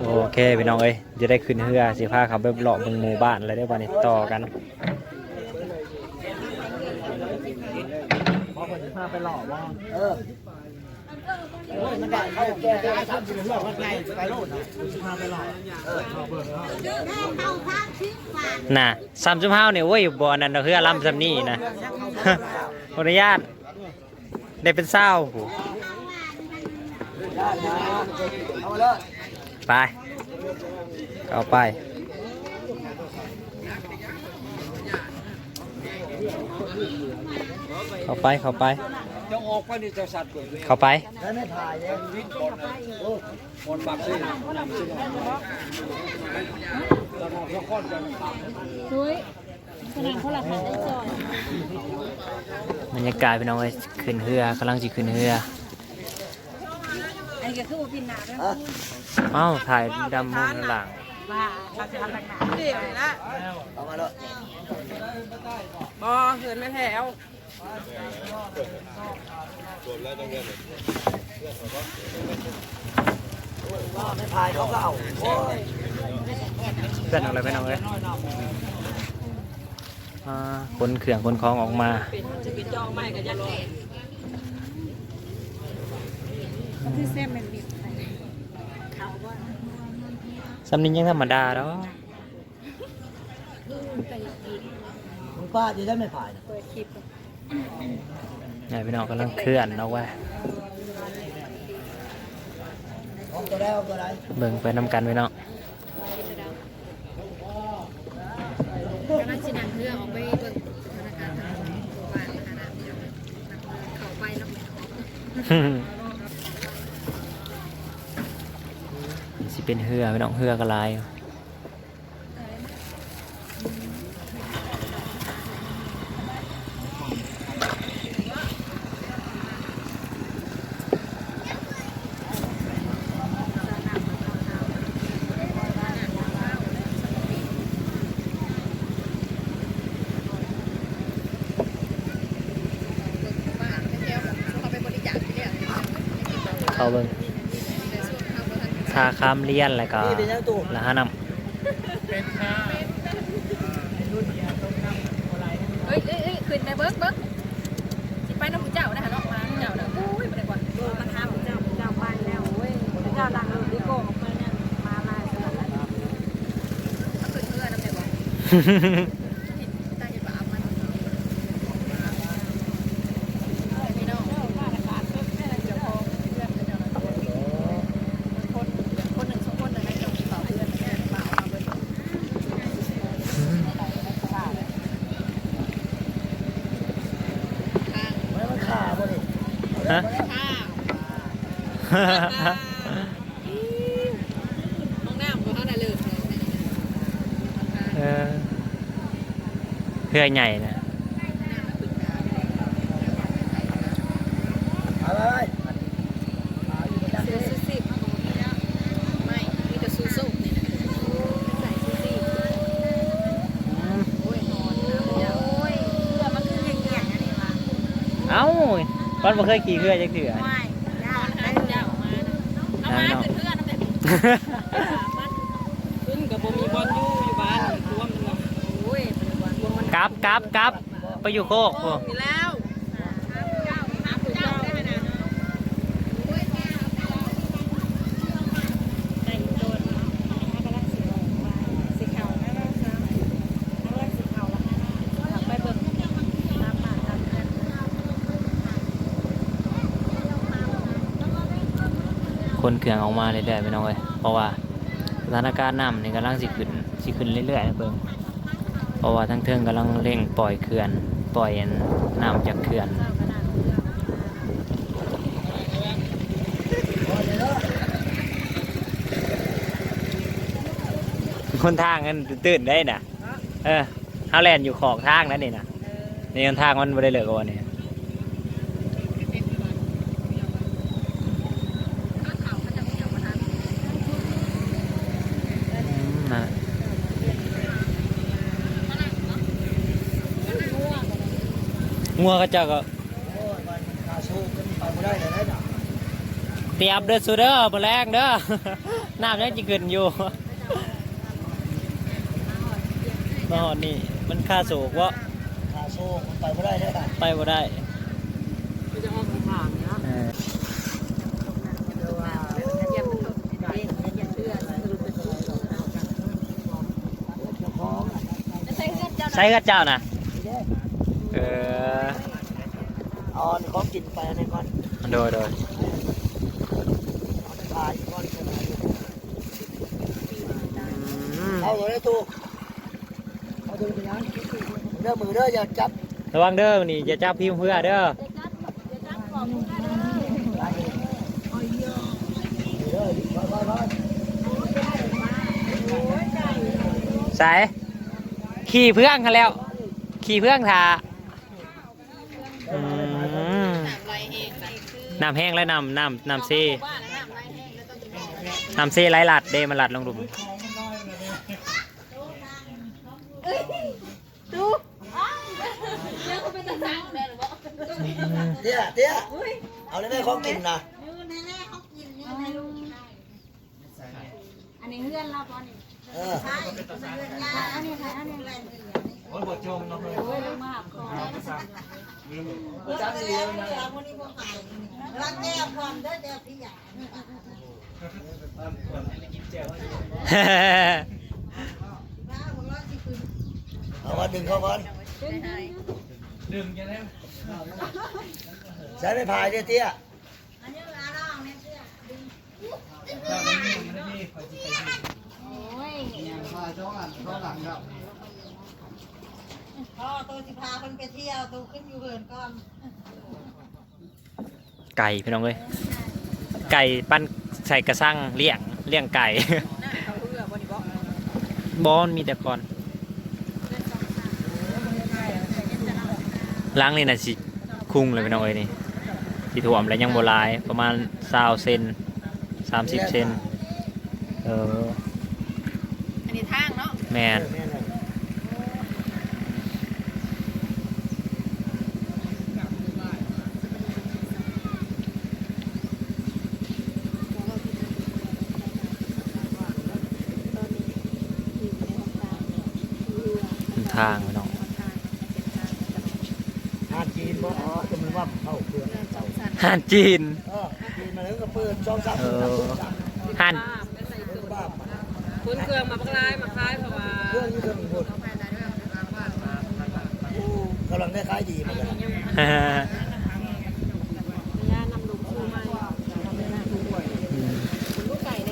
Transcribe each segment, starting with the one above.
โอเคพี่น้องเอ้ยจะได้ขึ้นเรือสิพาเขาไปเลาะเบิ่งหมู่บ้านอะไรได้บ่นี่ต่อกันพอคนจะพาไปหล่อว่าเออโอ้ยมันได้เขาแก่ได้ทำสิ่งที่ว่าไงไปโลดนะจะพาไปหล่อเออชอบเบิ่งเนาะน่ะซ้ำซุมเฮานี่โอ้ยบ่อันนั้นดอกเรือลำซำนี้นะขออนุญาตได้เป็นเศร้าผู้เอามาเลย ไป เอาไป เข้าไป เข้าไป จะออกไปนี่จะสัตว์เกิดเข้าไปแล้วไม่ถ่ายเนี่ยคนปากซี่นำซึ่งจะมองละครกันเฮ้ยขนาดเขาหลักฐานได้จอยบรรยากาศพี่น้องเอ้ยขึ้นเรือกำลังจะขึ้นเรือ อันนี้ก็คือว่าพินหนาด้วยเอ้าถ่ายดำมุมหลังว่าเราจะทำหนักหนาเดี๋ยวละเอามาเลยบอเหินไม่แถวไม่ถ่ายเขาก็เอาโอ้ยเพื่อนเอาอะไรไปน้องเอ้ยอ่าคนเขื่องคนคลองออกมาจะไปจองไม่กับยันแก่ก็ คือเส้นมันบิดไปเขาว่าสำนินยังธรรมดาแล้วแต่อยากกินมึงป้าจะได้ไม่ถ่ายนะเปิดคลิปนี่พี่น้องกำลังเคลื่อนเอาไว้เอาตัวได้เอาตัวได้เบิ่งไปนำกันพี่น้องกำลังจินังเรื่องออกไปเบิ่งธนาคารทางตัวบ้านนะคะนะเขาไปแล้ว เป็นเหือพี่น้องเหือกระลายเข้าเบิ่งาคามเลียนแล้วก็นี่เป็นยังตู้ละห้านเฮ้ยเอ้ยเอ้ยขึ้นไปเบิ้งเบิ้งสิไปน้ำผู้เจ้านะคะเนาะมาผู้เจ้าเนาะโอ้ยไม่ได้กว่าราคาผู้เจ้าผู้เจ้าไปแล้วเว้ยผู้เจ้าดังเลยดิโก้ออกมาเนี่ยมาลายสลับแล้วมันขึ้นเพื่อน้ำไหนบ่ำ ตาเห็นบ่เอามันพี่น้องเดี๋ยวพอเพื่อนเดี๋ยวเราคนคนหนึ่งสองคนหนึ่งให้เจ้าเป่าเพื่อนแค่เป่ามาเบิ้ง ไม่มันขาบ่ดิ ฮะ ห้องน้ำก็เท่านั้นเลย เออเหือใหญ่นะ เอาไป ซื้อซื้อสิบไม่มีแต่ซูซูนี่นะใส่ซูซี่โอ้ยนอนนะโอ้ยเพื่อมันคือเงี้ ยๆอันนี้มาเอ้าวันบ่เคยขี่เหือจักเถื่อไม่ยากได้เจ้ามาเอามาขึ้นเพื่อนนั่นแหละขึ้นกับบ่มีบอลอยู่อยู่บ้านรวมมัน โอ้ยเป็นวันวงมัน กลับกลับกลับไปอยู่โคกพวกมีแล้วเจ้าน้ำเจ้าได้นะได้โดนกำลังสีว่าสีขาวนะเราซ้ำกำลังสีขาวแล้วไปเบิ่งตามป่าตามเพื่อนคนเขื่องออกมาเรื่อยๆพี่น้องเอ้ยเพราะว่าสถานการณ์น้ำนี่กำลังสิขึ้นสิขึ้นเรื่อยๆนะเบิ่งเพ ราะว่าทั้งเทิงกำลังเร่งปล่อยเขื่อน ปล่อยน้ำจากเขื่อนค้นคนทางนั้นตื่นได้น่ะ เออเฮาแลนด์อยู่ขอบทางนั่นนี่นะนี่คนทางมันไม่ได้เหลือกว่านี่ งัวก็เจ้าก็โอ้ยมันขาสู้กันไปไม่ได้เลยนะเตรียมเด้อสูเด้อบ่แรงเด้อ น้ำยังจะขึ้นอยู่มาหอดนี่มันค่าโศกวะขาโซ่มันไปไม่ได้ได้ค่ะไปบ่ได้มันจะออกทางเนี้ยเออใช้กับเจ้านะเออ เอาอันของกินไปอันนี้ก่อนโดยโดยเอาไปพายก่อนอืมเอาตัวนี้ตู้เอาตัวนี้ยังเด้อมือเด้ออย่าจับระวังเด้อนี่อย่าจับพิมพ์เพื่อเด้อมือเด้อไปไปไปสายขี่เพื่องกันแล้ว ขี่เพื่องทาอืม น้ำแห้งแล้วน้ำน้ำน้ำเซ่น้ำเซ่ไหลหลัดเดมันหลัดลงหลุมเตี้ยเตี้ยเอาได้ไหมของกินนะอันนี้เพื่อนเราตอนนี้เอออันนี้ใครอันนี้อะไรโอ้ยบดจงเนาะเลยโอ้ยลงมาหาคอ จับดีเลยนะรักแก้วความเด้อเด้อพี่ใหญ่เอามาดึงเข้าก่อนดึงยังไงใช้ไม่พายเตี้ยเตี้ยอันนี้อาร่างเนี่ยเสื้อดึงโอ้ยพ่อตัวสิพาคนไปเที่ยวตัวขึ้นอยู่เหินก่อนไก่พี่น้องเอ้ยไก่ปั้นใส่กระสังเลี้ยงเลี้ยงไก่ เขาเพื่อวันนี้บอกบอนมีแต่ก่อนล้างนี่นะสิคุ้งเลยพี่น้องเอ้ยนี่ที่ถ่วมแล้วยังโบหลายประมาณสาวเซนสามสิบเซนเอออันนี้ทางเนาะแมน แม่ ทางพี่น้องทานจีนบ่อ๋อจะมันว่าเข้าเปลือกเข้าห่านจีนเออจีนมาแล้วก็เปิดช่องสามเอสามอห่านป้าเป็นใส่เครื่องบ้าคุณเครื่องมาพักลายมาคล้ายเพราะว่าเครื่องนี้เครื่องบดกำลังได้ขายดีเหมือนกันย่านำลูกคู่มา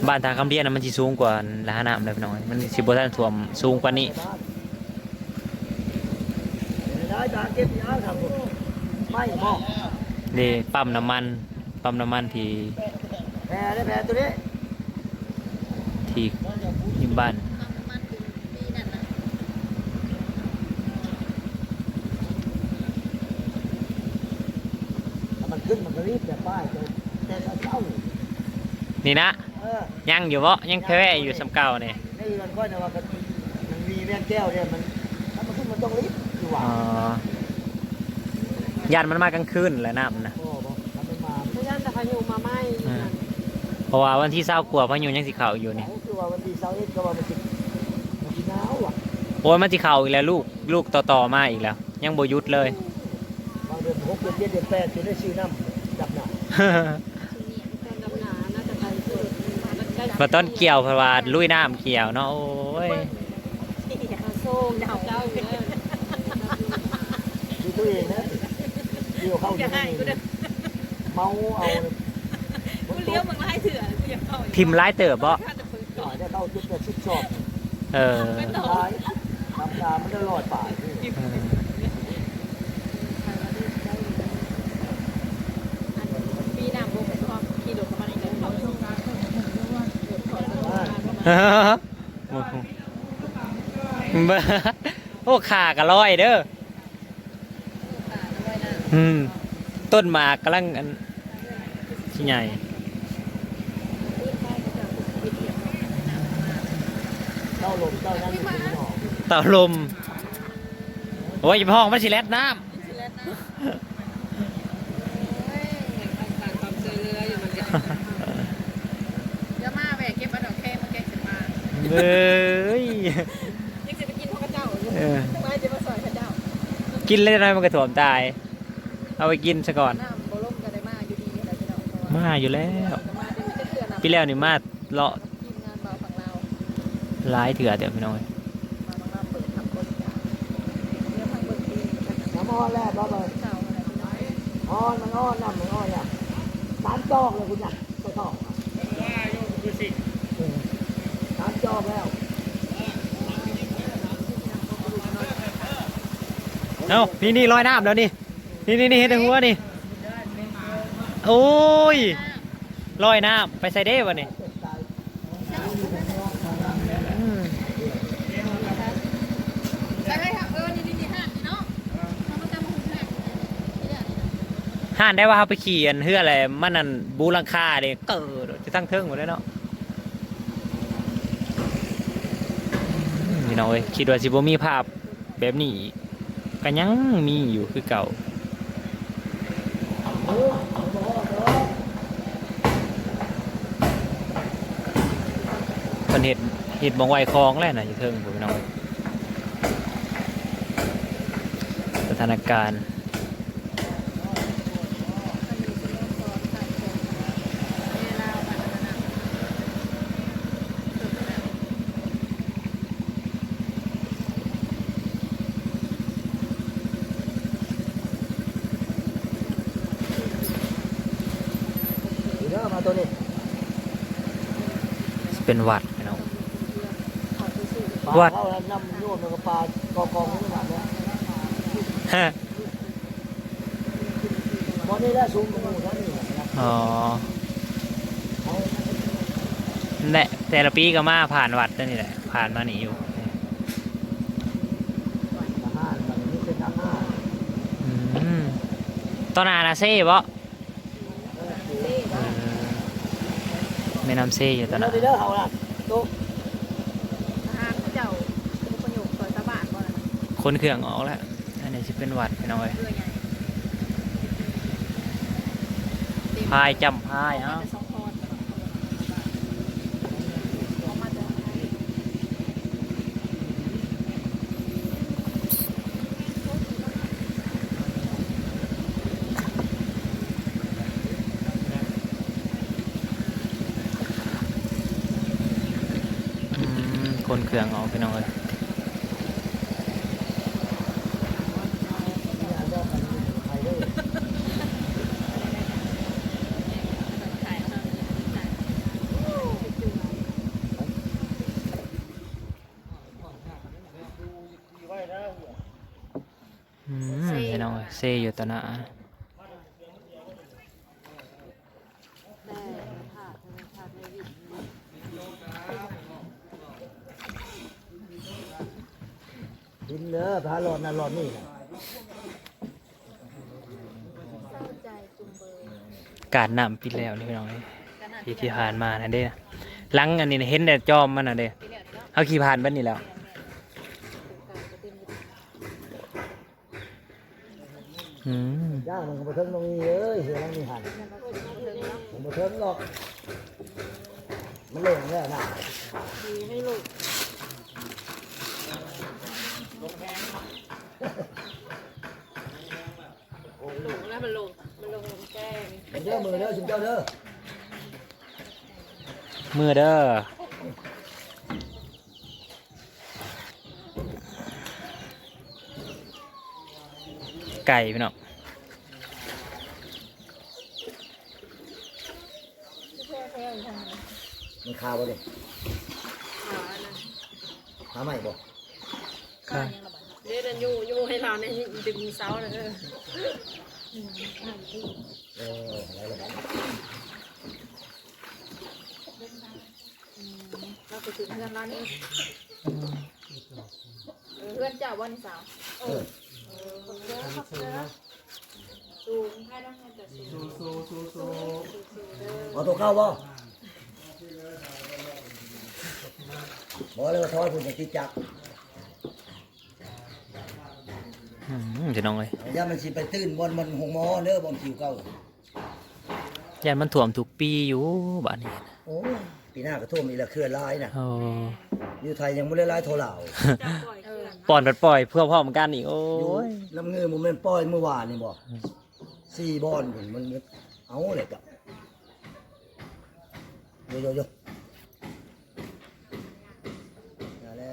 บ้านทางคำเรียนนะมันสิสูงกว่าละหาน้ำเลยพี่น้อย มันสิบทันท่วมสูงกว่านี้ได้ ตาเก็บยาครับไม่หมอกนี่ปั๊มน้ำมัน ปั๊มน้ำมันที่แพ้ได้แพ้ตัวนี้ที่ที่บ้านมันขึ้นมันก็รีบแต่ป้ายแต่แต่เช้านี่นะยังอยู่บ่ยังแค่อยู่สำเก่าเนี่ยนี่มันก็จะว่ามันมีแม่แก้วเนี่ยมันถ้ามันขึ้นมันต้องรีบ ว่าอ๋อยันมันมากลางคืนแหละน้ำนะโอ้บอกทำมันมาไม่ย่านแต่พายุมาไหมเพราะว่าวันที่เศร้ากว่าพายุยังสิเข่าอยู่นี่ เขาคือว่าวันที่เสาร์เอ็ดก็ว่ามันสิมันสิหนาวอะโอ้ยมันสิเข่าอีกแล้วลูกลูกต่อๆมาอีกแล้ว ยังบ่หยุดเลย บางเดือนหกเดือนเจ็ดเดือนแปดจนได้ซื้อน้ำจับหนาการดำนาน่าจะไปสุดมาต้นเกี่ยวเพราะว่าลุยน้ำเกี่ยวเนาะโอ้ย โซ่เดาเจ้าเลยดู ตัวเองนะเกี่ยวเข้าที่นี่เมาเอาเลยกูเลี้ยวมึงไล่เถื่อนกูอยากเข้าทิมร้ายเติบบ่หน่อยได้เข้าจุดแต่ชิดชอบเออท้ายทำตามมันจะรอดป่ายนี่เออปีหน้าบุกชอบขี่รถเข้ามาในเมืองเขาอ่าโอ้โหเบ้อโอ้ขาก็ลอยเด้อ อืม ต้นหมากกำลังอันที่ใหญ่ เจ้าลมเจ้านั่นคือหนองเต่าลม โอ้ยพ่องมาสิแลดน้เดี๋ยวมาแหวกเก็บมาดอกแค่มาแกงเสร็จมาำเอ้ยยังจะไปกินพวกกระเจ้าอยู่เออ ทั้ลายจะมาซอยกระเจ้ากินเล่นอะไรมันกระถ่วมตาย เอาไปกินซะก่อน น้ำโบล่มกันได้มาอยู่ดีอะไรพี่น้องเพราะว่ามาอยู่แล้วจะมาเป็นจะเถื่อนพี่แล้วนี่มาเลาะทีมงานเบาฝั่งเราร้ายเถื่อเดี๋ยวพี่น้องมาฝั่งเราเปิดทำบริการเรื่องทางเบิกดีกันน้ำอ้อนแล้วบ่เบิ่งเจ้าอะไรพี่น้องอ้อนมันอ้อนน้ำมันอ้อนแล้วสามจอกเลยคุณน่ะตัวทองสามจอกแล้วเอ้านี่นี่ลอยน้ำแล้วนี่ นี่นี่นี่เห็นแต่หัวนี่ โอ้ยลอยน้ำไปใส่เด้วะนี่อืมใช่ไหมครับเออนี่นี่นี่ห้านี่เนาะเขาก็จะมาหุ่นห้านี่ยห่านได้ว่าเขาไปขี่อันเฮืออะไรมันนั่นบูรังคาเด้เกิดจะตั้งเทิงหมดเลยเนาะอืมพี่น้องเอ้ยคิดว่าสิบ่มีภาพแบบนี้กก็ยังมีอยู่คือเก่า คนเห็ดเห็ดบองไวคลองแล้วนะอยู่เทิงผมน้องสถานการณ์ อมาตัวนี้เป็นหวัดพี่น้องปลาวัดเข้าแล้วน้ำโยนมันก็ปลากองกองนี่แบบนี้ฮะพอนี่ได้สูงกว่าหมู่นั่นนี่นะอ๋อแหละแต่ละปีก็มาผ่านวัดนั่นนี่แหละ ผ่านมาหนีอยู่ทหารแบบนี้เป็นทหารอืมตอนนานาเซ่บ่เออแม่น้ำเซ่อยู่ตอนเด้นั้อนเด้อเฮาล่ะตุ๊กอาหารเขาเจ้าอุปโยคซอยตะบานบ่ล่ะคนเครื่องออกแล้ว อันนี้จะเป็นหวัดพี่น้องเอ้ยเรือใหญ่พายจำพายเอ้าแต่สองคนเอามาจากไทย อืม คนเครื่องออกพี่น้องเอ้ยอืมพี่น้องเอ้ยเซ่อยู่ตอนนั้น แต่ผ่าธนาคารในวิทย์ กิน เด้อพาหลอดนั่นหลอดนี่น่ะเศร้าใจจุงเบยการนำปีแล้วนี่พี่น้องเอ้ยที่ที่ผ่านมานั่นเด้หลังอันนี้น่ะเห็นแต่จอมมันน่ะเด้เอาขี่ผ่านบ้านนี้แล้วอืมย่างมันก็บ่เทิงตรงนี้เอ้ยเสียแล้วนี่หันมันบ่เทิงหรอก มันเล่นแล้วน่ะดีให้ลูก ลงแล้วมันลงมันลงลงแกล้งเด้อมือเด้อชิมเจ้าเด้อมือเด้อไก่พี่น้องมันคาวบ่เด้อ่าอันนั้นหาใหม่บ่ ค่ะ เดี๋ยวเดินอยู่อยู่ให้ เรานี่ยดึงเสาเลยเออเอออะไรล่ะบัดเราไปถึงเพื่อนร้านนี้เออเพื่อนเจ้าวันสาวเออขอบคุณนะสูงให้ได้ให้แต่สูงเอาตัวเข้าบ่บ่เลยว่าทอยพุ่นจะติดจักร อืมพี่น้องเลยอย่ามันสิไปตื่นบนบนหงหมอเด้อบนคิวเก่ายันมันถ่วมทุกปีอยู่บ้านนี้โอ้ยปีหน้าก็ท่วมอีกแล้วเคลื่อนลายน่ะโอ้อยู่ไทยยังไม่ได้ไล่โทรเหล่าจะปล่อยเกินปอนปล่อยเพื่อพ่อมกันอีกโอ้อยู่ยน้ำเงือมันเป็นปล่อยเมื่อวานนี่บอกสี่บอลมันมันเอาเลยกับโยโยโยนั่นแหละ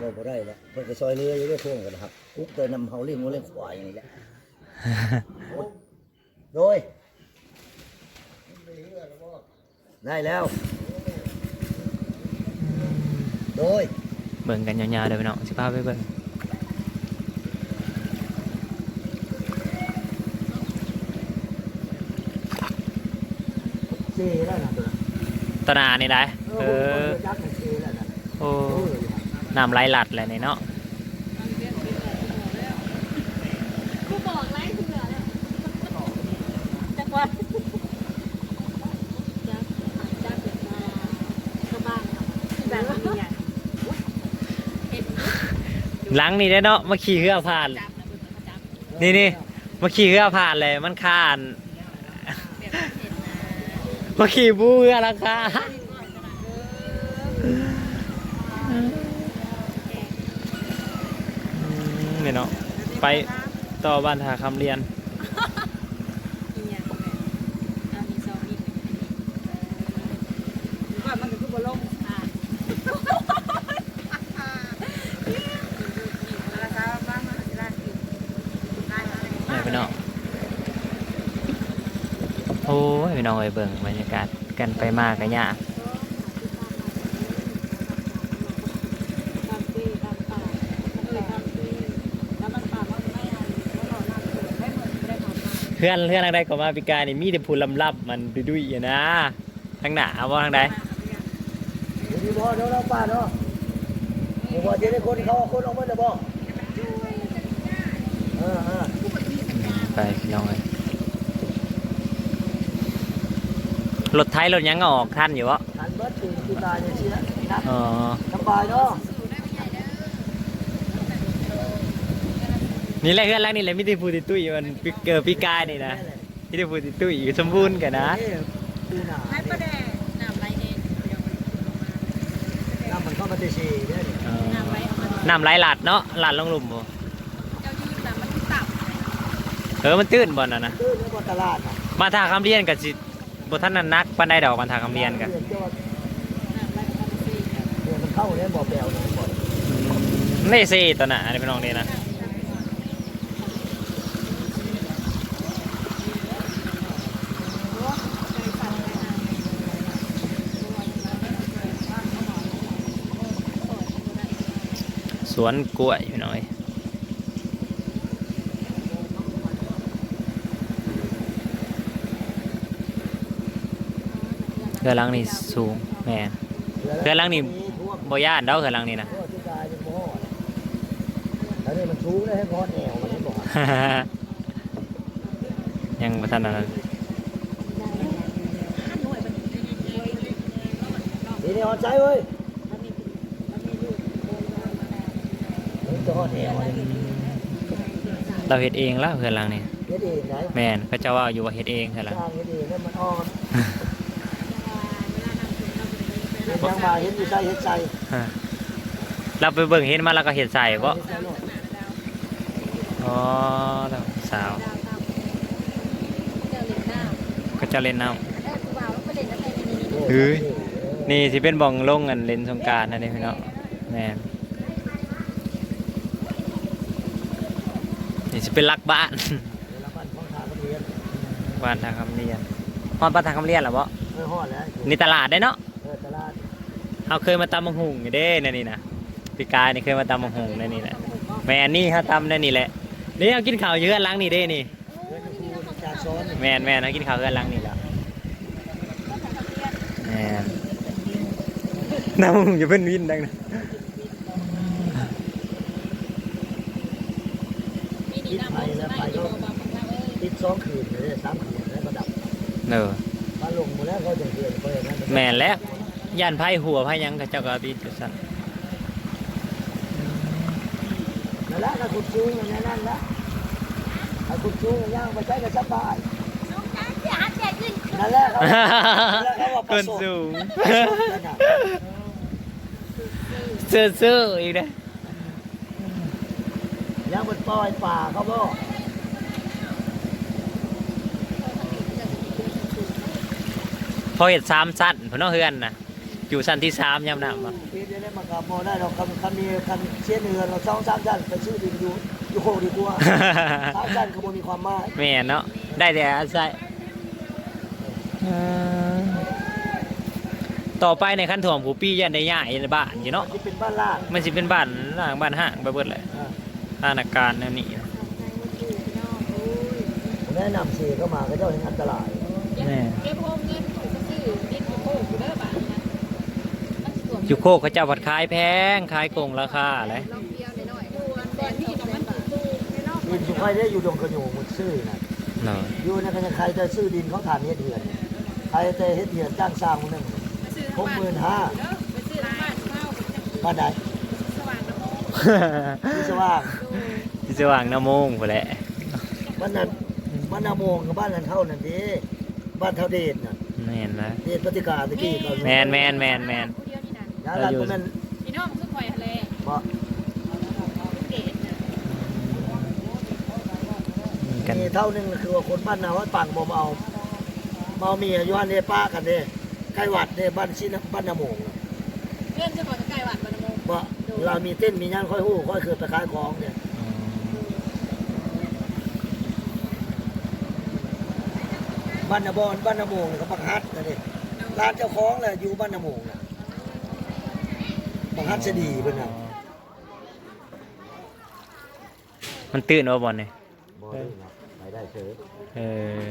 บอกบ่ได้แล้วเพิ่นก็ซอยเรืออยู่ด้วยท่วงกันนะครับ กุ๊กเดินนำเฮาเลี้ยงงูเลี้ยงควายอย่างนี้แหละโดยได้แล้ว โดยเบิ่งกันยาวๆเดี๋ยวพี่น้องสิพาไปเบิ่งเจแล้วนะตัวตนานี่ได้เออจักมันเจแล้วนะโอ้โอ้ยน้ำไหลหลัดเลยนี่เนาะ กูบอกไล่เถื่อแล้วจักว่าจักจักเกิดมาก็บ้างครับแบบว่ามีอย่างเห็น หลังนี่ได้เนาะมาขี่เรือผ่านจับนะเบิ่งเขาจับนี่นี่มาขี่เรือผ่านเลยมันคานแบบเห็นนะมาขี่บูเรือราคาเนี่ยเนาะไปต่อบ้านทาคำเรียน อีหยังแบบเอามีซองมีว่ามันก็คือบ่ลงอ่าราคาบ้างมาสิราคิวได้มาเลย นี่พี่น้องโอ้ยพี่ น้องไปเบิ่งบรรยากาศกันไปมากกันยากตามปีตามป่าเออตามปีแล้วมันป่ามันไม่อ่านแล้วเรานั่งเกิดไม่เหมือนไม่ได้ทำมาเพื่อนเพื่อนทางใดก็มาพิการนี่มีแต่ผู้ลำลับมันดุยๆอยู่นะทางหน้าเอาว่าทางใดเดี๋ยวนี้บ่เดี๋ยวเราป้าเนาะผมว่าจะได้คนเขาเอาคนออกมาเดี๋ยวบ่เออเออไปพี่น้องเลย รถไทยรถหยังก็ออกทันอยู่วะทันเบิดตื่นที่ตายเนี่ยเชียนะอ๋อสบายเนาะนี่แหละเพื่อนรักนี่แหละมิติพูติตุ้ยมันปิเกิดปีกายนี่นะมิติพูติตุ้ยสมบูรณ์กันนะปีหนาให้ประแดงน้ำไหลเองเดี๋ยวมันออกมาน้ำมันเข้ามาเตะชีเนี่ยนี่อ๋อน้ำไหลออกมาน้ำไหลหลัดเนาะหลัดลงหลุมบ่เจ้ายืนน้ำมันที่ต่ำเออมันตื้นบ่น่ะนะตื้นในบนตลาดน่ะมาทาคำเรียนกับสิ บ่ทันนั้นนักปานใดดอกมาทาคำเรียนกันเดือนจอดน้ำไหลออกมาสิเดือนมันเข้าเนี่ยบ่อแปลวเนี่ยบ่อนี่สิตัวน่ะอันนี้พี่น้องนี่นะสวนกล้วยพี่น้อย เรือหลังนี่สูงแม่นเดือนหลังนี่บ่ย่านดอกเรือหลังนี่นะโอ้ที่กายเป็นบ่ออันนี้มันสูงเลยให้พอดแนวมันให้บ่อยังบ่ทันนั้นทีนี้หอดใจเว้ยมันจะหอดแนวอะไรเราเฮ็ดเองแล้วเรือหลังนี่เฮ็ดเองไหนแม่นเขาเจ้าว่าอยู่ว่าเฮ็ดเองเรือหลังสร้างเฮ็ดเองแล้วมันอ่อน เฮ็ดยังมาเฮ็ดอยู่ใส่เฮ็ดใส่เราไปเบิ่งเห็นมาแล้วก็เฮ็ดใส่บ่เฮ็ดใส่โลดอ๋อแล้วสาวเจ้าเล่นน้ำก็จะเล่นน้ำเออคือว่ามันไปเล่นน้ำในนี้เฮ้ยนี่สิเป็นบ่องลงกันเล่นสงกรารนั่นเองพี่น้องแม่นนี่สิเป็นลักบ้านเดี๋ยวเราบ้านของทางเรียนบ้านทางคำเรียนฮอดบ้านทางคำเรียนเหรอบ่เออฮอดแล้วนี่ตลาดได้เนาะเออตลาด เราเคยมาตำบังหุงอยู่เด้ในนี่นะพี่กายนี่เคยมาตำบังหุงในนี่แหละแม่นนี่เขาตำในนี่แหละนี่เอากินข้าวเยอะล้างนี่เด้นี่เดินครูจากซ้อนแม่นแม่นเอากินข้าวเยอะล้างนี่แล้วแม่นน้ำมึงอย่าเพิ่นวินดังนะมีนี่น้ำมันจะได้อยู่บ่บางครั้งเอ้ยติดสองคืนเลยสามคืนแล้วก็ดับเออมาลงมาแล้วก็จะเดือนไปอย่างนั้นแม่นแล้ว ย่านไพ่หัวไพ่หยังกับเจ้าก็เอาตีนกสั่นนั่นแหละถ้าคุณชูงอย่างนั้นละถ้าคุณชูงอย่างย่างไปใช้ก็สบายนั่นแหละเขานั่นแหละเขาว่าคนสูงซื่อๆอีกเด้อยังมันปล่อยป่าเขาบ่พอเห็ดสามสั้นพอน้องเฮือนนะ อยู่สั้นที่สามยามหนาวมาปีนี้ได้มากราบโมได้เราคำคำมีคำเชี่ยเนือเราสองสามชั้นไปชื่อดินอยู่อยู่โคกดีกว่าสามชั้นขบวนมีความหมายแม่นเนาะได้แต่อาศัยเอ่อต่อไปในขั้นถ่วงผู้ปี้ยันได้ย่ายในบ้านอยู่เนาะที่เป็นบ้านล่างมันสิเป็นบ้านล่างบ้านห้างไปเบิดเลยอ่าสถานการณ์แนวนี้แนะนำเสียเข้ามาก็เจ้าเห็นอันตรายแม่ เก็บโฮมเงินถูกก็ซื้อดินโค้งอยู่เด้อบาทนะมันสวม อยู่โคกเขาเจ้าผัดขายแพงขายโกงราคาอะไรลองเดียวหน่อยๆดูอันบอลที่น้ำมันถูกๆในนอกดินสุขายได้อยู่ดงกระโยงหมดซื่อนะเนาะอยู่ในกันใครจะซื้อดินเขาฐานเฮ็ดเหือนใครจะเฮ็ดเหือนจ้างสร้างคนหนึ่งไปซื้อหกหมื่นห้าเด้อไปซื้อน้ำมันเข้าบ้านใดสว่างน้ำมันที่สว่างที่สว่างน้ำมงไปแหละบ้านนั้นบ้านนาโมงกับบ้านนั้นเท่านั่นดิบ้านเท่าเดชน่ะแม่นนะเดชปฏิกาตะกี้เขาอยู่แมนแมนแมนแมนผู้เดี ยวนี่นั่นยาลันคนนั้นพี่น้องคือคอยทะเลบ่เกตนะกันมีเท่านึงคือว่าคนบ้านนาวัดปังบ่มาเอามาเอาเมียอยู่อันเด้ป้ากันเด้ใกล้วัดเด้บ้านชินบ้านนาโมงน่ะเพื่อนจะขอตะไคร้หวานบานโมงบ่เวลามีเต้นมีงานค่อยฮู้ค่อยคือไปขายของเนี่ยบ้านนาบอนบ้านนาโมงนี่ก็บักฮัดนะนี่ร้านเจ้าของแหละอยู่บ้านนาโมงน่ะ บักฮัดจะดีเพิ่นน่ะมันตื่นว่าบอลเนี่ยบ่ได้นะไปได้เถอะเออ